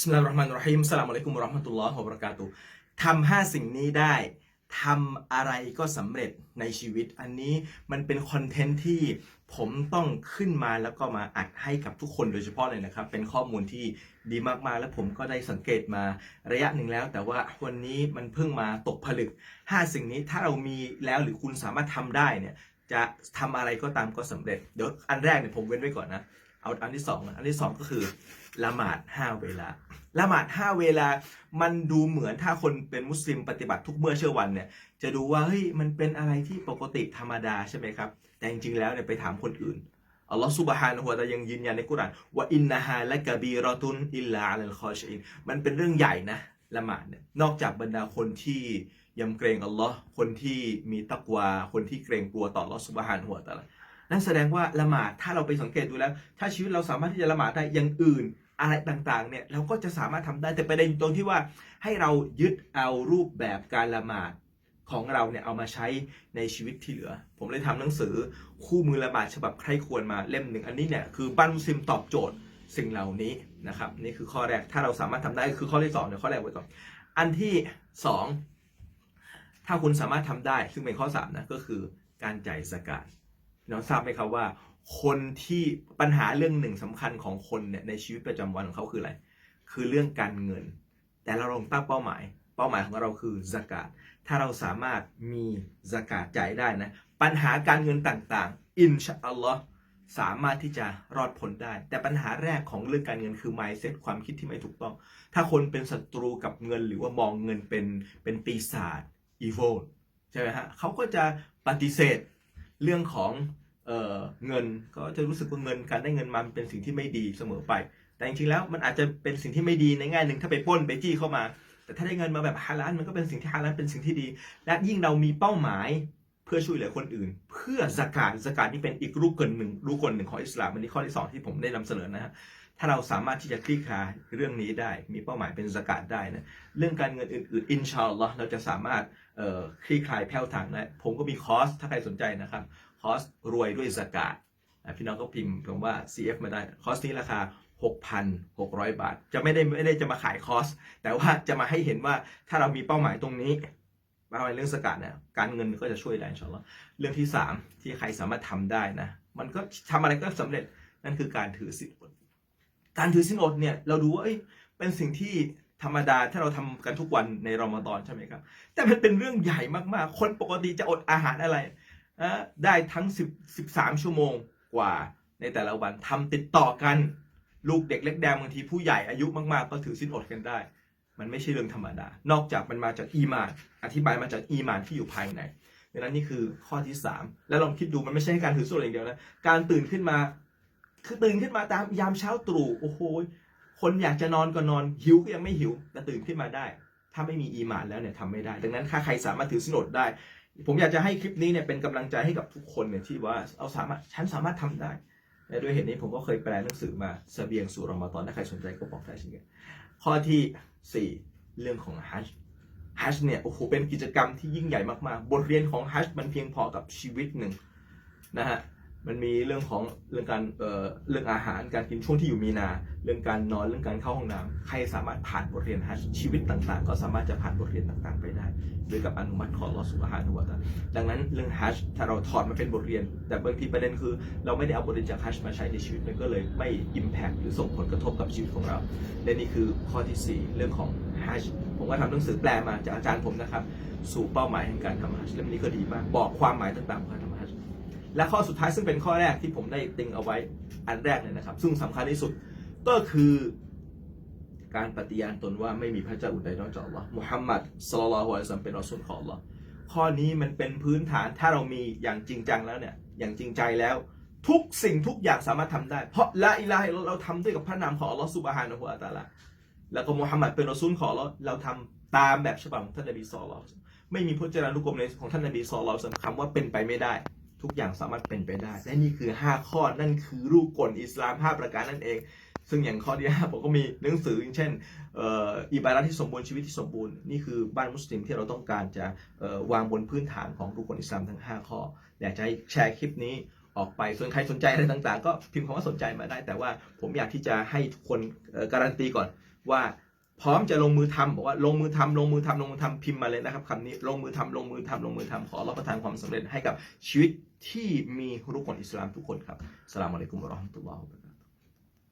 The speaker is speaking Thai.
สมิลลาฮิรเราะห์มานิรเราะฮีมสลามอะลัยกุมวะเราะห์มะตุลลอฮ์วะบะเราะกาตุทำห้าสิ่งนี้ได้ทำอะไรก็สำเร็จในชีวิต อันนี้มันเป็นคอนเทนต์ที่ผมต้องขึ้นมาแล้วก็มาอัดให้กับทุกคนโดยเฉพาะเลยนะครับ เป็นข้อมูลที่ดีมากๆ และผมก็ได้สังเกตมาระยะหนึ่งแล้ว แต่ว่าวันนี้มันเพิ่งมาตกผลึก 5 สิ่งนี้ถ้าเรามีแล้วหรือคุณสามารถทำได้เนี่ยจะทำอะไรก็ตามก็สำเร็จ เดี๋ยวอันแรกเนี่ยผมเว้นไว้ก่อนนะ เอาอันที่สองนะอันที่สองก็คือละหมาดห้าเวลาละหมาดห้าเวลา มันดูเหมือนถ้าคนเป็นมุสลิมปฏิบัติทุกเมื่อเชื่อวันเนี่ย จะดูว่าเฮ้ยมันเป็นอะไรที่ปกติธรรมดาใช่ไหมครับ แต่จริงๆแล้วเนี่ยไปถามคนอื่นอัลลอฮฺซุบฮานะฮูวะตะอายังยืนยันในกุรานว่าอินนาฮาละกะบีรอตุนอิลลาอัลคอชอินมันเป็นเรื่องใหญ่นะละหมาดเนี่ยนอกจากบรรดาคนที่ยำเกรงอัลลอฮ์คนที่มีตักวา คนที่เกรงกลัวต่ออัลลอฮฺซุบฮานะฮูวะตะลา นั่นแสดงว่าละหมาดถ้าเราไปสังเกตดูแล้ว ถ้าชีวิตเราสามารถที่จะละหมาดได้อย่างอื่นอะไรต่างๆเนี่ยเราก็จะสามารถทำได้แต่ประเด็นตรงที่ว่าให้เรายึดเอารูปแบบการละหมาดของเราเนี่ยเอามาใช้ในชีวิตที่เหลือ ผมเลยทำหนังสือคู่มือละหมาดฉบับใครควรมาเล่มหนึ่งอันนี้เนี่ยคือบ้านมุสลิมตอบโจทย์สิ่งเหล่านี้นะครับนี่คือข้อแรกถ้าเราสามารถทำได้คือข้อที่สองเดี๋ยวข้อแรกไว้ก่อนอันที่สองถ้าคุณสามารถทำได้ซึ่งเป็นข้อสามนะก็คือการจ่ายสกาด น้องทราบไหมครับว่า คนที่ปัญหาเรื่องหนึ่งสำคัญของคนเนี่ยในชีวิตประจำวันของเขาคืออะไร คือเรื่องการเงิน แต่เราลงตั้งเป้าหมาย เป้าหมายของเราคือสกาดถ้าเราสามารถมีสกาดจ่ายได้นะ ปัญหาการเงินต่างๆ อินชาอัลลอฮ์สามารถที่จะรอดพ้นได้ แต่ปัญหาแรกของเรื่องการเงินคือ mindset ความคิดที่ไม่ถูกต้อง ถ้าคนเป็นศัตรูกับเงินหรือว่ามองเงินเป็นเป็นปีศาจ evil ใช่ไหมฮะเขาก็จะปฏิเสธ เรื่องของเออเงินก็จะรู้สึกว่าเงินการได้เงินมันเป็นสิ่งที่ไม่ดีเสมอไป แต่จริงๆแล้วมันอาจจะเป็นสิ่งที่ไม่ดีในแง่หนึ่งถ้าไปปล้นไปจี้เข้ามา แต่ถ้าได้เงินมาแบบฮาลานมันก็เป็นสิ่งที่ฮาลานเป็นสิ่งที่ดี และยิ่งเรามีเป้าหมายเพื่อช่วยเหลือคนอื่น เพื่อสกาดสกาดนี่เป็นอีกรูปกลหนึ่งรูปกลหนึ่งของอิสลามอันนี้ข้อที่สองที่ผมได้นำเสนอนะฮะ ถ้าเราสามารถที่จะคลี่คลายเรื่องนี้ได้ มีเป้าหมายเป็นสกาดได้นะเรื่องการเงินอื่นๆอินชาอัลลอฮ์เราจะสามารถคลี่คลายแผ่วทางได้ผมก็มีคอร์สถ้าใครสนใจนะครับคอร์สรวยด้วยสกาดพี่น้องก็พิมพ์คำว่า CF มาได้คอร์สนี้ราคา 6,600 บาท จะไม่ได้ไม่ได้จะมาขายคอร์สแต่ว่าจะมาให้เห็นว่าถ้าเรามีเป้าหมายตรงนี้เป้าหมายเรื่องสกัดเนี่ยการเงินก็จะช่วยได้อินชาอัลลอฮ์เรื่องที่ 3 ที่ใครสามารถทำได้นะมันก็ทำอะไรก็สำเร็จนั่นคือการถือศีลอด การถือศีลอดเนี่ยเราดูว่าเป็นสิ่งที่ธรรมดาถ้าเราทำกันทุกวันในรอมฎอนใช่ไหมครับ แต่มันเป็นเรื่องใหญ่มากๆ คนปกติจะอดอาหารอะไรนะได้ทั้ง10 13 ชั่วโมงกว่าในแต่ละวันทำติดต่อกันลูกเด็กเล็กแดงบางทีผู้ใหญ่อายุมากๆ ก็ถือสินอดกันได้ มันไม่ใช่เรื่องธรรมดา นอกจากมันมาจากอีมาน อธิบายมาจากอีมานที่อยู่ภายในดังนั้นนี่คือข้อที่ 3 แล้วลองคิดดูมันไม่ใช่การถือสินอดอย่างเดียวนะการตื่นขึ้นมา คือตื่นขึ้นมาตามยามเช้าตรู่โอ้โหคนอยากจะนอนก็นอนหิวก็ยังไม่หิวแต่ตื่นขึ้นมาได้ ถ้าไม่มีอีมานแล้วเนี่ยทำไม่ได้ ดังนั้นถ้าใครสามารถถือสินอดได้ ผมอยากจะให้คลิปนี้เนี่ยเป็นกำลังใจให้กับทุกคนเนี่ยที่ว่าเอาสามารถฉันสามารถทำได้และด้วยเหตุนี้ผมก็เคยแปลหนังสือมาเสบียงสู่รอมฎอนถ้าใครสนใจก็บอกได้เช่นกันข้อที่ 4 เรื่องของฮัจฮัจเนี่ยโอ้โหเป็นกิจกรรมที่ยิ่งใหญ่มากๆ บทเรียนของฮัจมันเพียงพอกับชีวิตหนึ่งนะฮะ มันมีเรื่องของเรื่องการเอ่อเรื่องอาหารการกินช่วงที่อยู่มีนา เรื่องการนอนเรื่องการเข้าห้องน้ำใครสามารถผ่านบทเรียนฮัชีวิตต่างๆ ก็สามารถจะผ่านบทเรียนต่างๆ ไปได้ด้วยกับอนุมัติของอัลอสุบฮานุวะตาดังนั้นเรื่องฮัจญ์ถ้าเราถอดมาเป็นบทเรียน แต่บางทีประเด็นคือ เราไม่ได้เอาบทเรียนจากฮัจญ์มาใช้ในชีวิตมันก็เลยไม่อิมแพคหรือส่งผลกระทบกับชีวิตของเรา และนี่คือข้อทีสี่4 เรื่องของฮัจญ์ผมก็ทำหนังสือแปลมาจากอาจารย์ผมนะครับ สู่เป้าหมายแห่งการทำฮัจญ์เล่มนี้ก็ดีมากบอกความหมายต่างๆของการ และข้อสุดท้ายซึ่งเป็นข้อแรกที่ผมได้ติงเอาไว้อันแรกเลยนะครับ ซึ่งสำคัญที่สุดก็คือ การปฏิญาณตนว่าไม่มีพระเจ้าอื่นใดนอกจากอัลลอฮ์มุฮัมมัดศ็อลลัลฮุอะลัยฮิวะซัลลัมเป็นรอซูลของอัลลอฮ์ข้อนี้มันเป็นพื้นฐานถ้าเรามีอย่างจริงจังแล้วเนี่ยอย่างจริงใจแล้ว ทุกสิ่งทุกอย่างสามารถทำได้ เพราะละอิลาฮ์เราทำด้วยกับพระนามของอัลลอฮ์ซุบฮานะฮูวะตะอาลาแล้วก็มุฮัมมัดเป็นรอซูลของอัลลอฮ์เราทำตามแบบฉบับของท่านนบีศ็อลลัลลอฮุอะลัยฮิวะซัลลัมไม่มีพจนานุกรมในของท่านนบีศ็อลลัลลอฮุอะลัยฮิวะซัลลัมคำว่าเป็นไปไม่ได้ ทุกอย่างสามารถเป็นไปได้ และนี่คือ 5 ข้อนั่นคือรูปกลอิสลาม 5 ประการนั่นเอง ซึ่งอย่างข้อที่5ผมก็มีหนังสืออย่างเช่นอิบาระที่สมบูรณ์ชีวิตที่สมบูรณ์นี่คือบ้านมุสลิมที่เราต้องการจะวางบนพื้นฐานของรูปกลอิสลามทั้ง 5 ข้ออยากจะแชร์คลิปนี้ออกไป ส่วนใครสนใจอะไรต่างๆ ก็พิมพ์คำว่าสนใจมาได้ แต่ว่าผมอยากที่จะให้ทุกคนการันตีก่อนว่า พร้อมจะลงมือทำบอกว่าลงมือทำลงมือทำลงมือทำพิมพ์มาเลยนะครับคำนี้ลงมือทำลงมือทำลงมือทำขอรับประทานความสำเร็จให้กับชีวิตที่มีรุกคนอิสลามทุกคนครับสลามอะลัยกุมรอฮ์มตุลลอฮ์